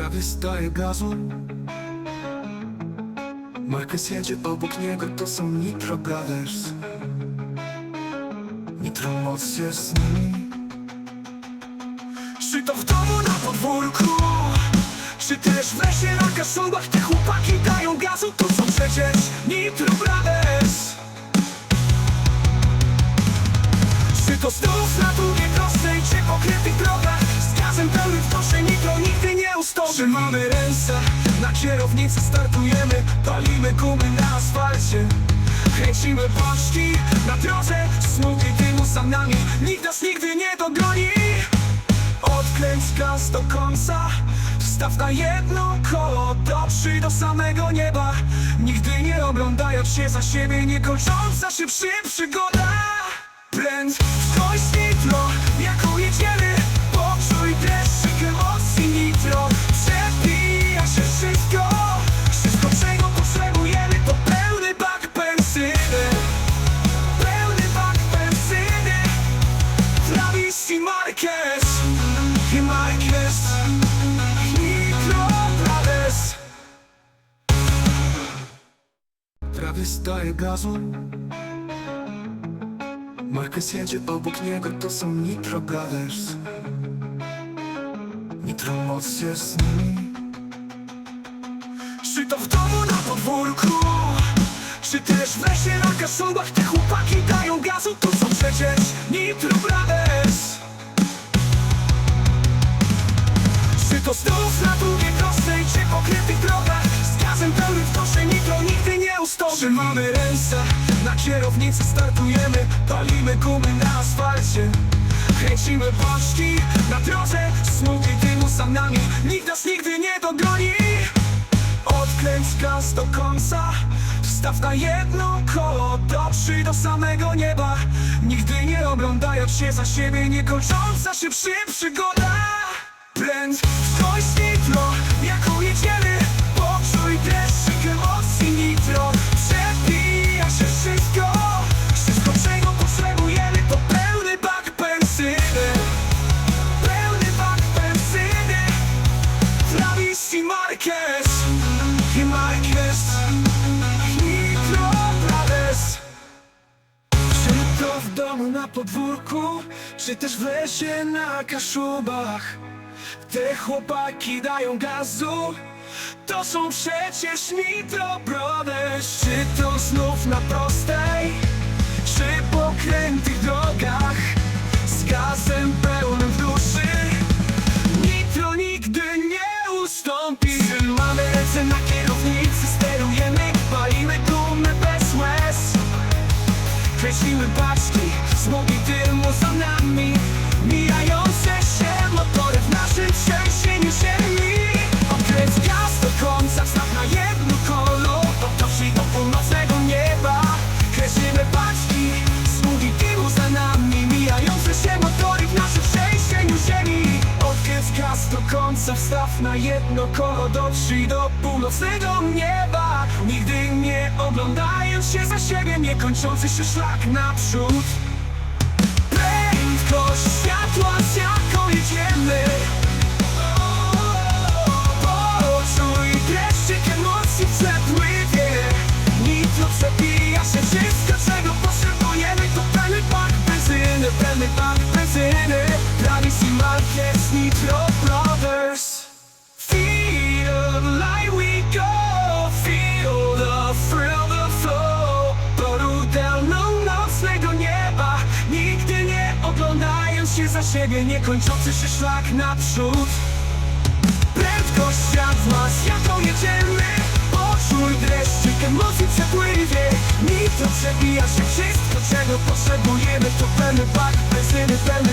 Prawie staje gazu. Marquez jedzie obok niego, to są Nitro Brothers. Nitro moc z nimi. Czy to w domu na podwórku. Czy też w lesie na kaszubach Te chłopaki dają gazu, to ustąpi Trzymamy ręce. Na kierownicy Startujemy, palimy gumy na asfalcie. Kręcimy bączki na drodze Smutny dymu za nami Nikt nas nigdy nie dogoni. Odkręć gaz do końca Wstaw na jedno koło Dotrzyj do samego nieba. Nigdy nie oglądając się za siebie Niekończąca się przy przygoda. Pręd w kość Travis daje gazu. Marquez jedzie obok niego, to są Nitro Brothers. Nitro moc jest z nimi. Czy to w domu na podwórku. Czy też w lesie na kaszubach Te chłopaki dają gazu, to są przecież Nitro Brothers. Czy to znów na długiej Trzymamy ręce na kierownicy Startujemy, palimy gumy na asfalcie. Kręcimy bączki na drodze Smutny dymu za nami Nikt nas nigdy nie dogoni. Odkręć gaz do końca. Wstaw na jedno koło Dotrzyj do samego nieba. Nigdy nie oglądając się za siebie Niekończąca się przy przygoda. Pręd w kość nitro Jak podwórku Czy też w lesie na kaszubach. Te chłopaki dają gazu To są przecież Nitro Czy to znów na prostej Czy pokrętych drogach Z gazem pełnym duszy? Nitro nigdy nie ustąpi. Trzymamy ręce na kierownicy Sterujemy, palimy gumę bez łez. Kreślimy paczki, na jedno kolo Dotrzyj do północnego nieba. Nigdy nie oglądając się za siebie Niekończący się szlak naprzód. Prędkość światła, z jaką jedziemy oglądając się za siebie Niekończący się szlak naprzód. Prędkość światła, z jaką jedziemy? Poczuj dreszczyk emocji przepływie Nitro przebija się wszystko, czego potrzebujemy. To pełny bak benzyny, pełny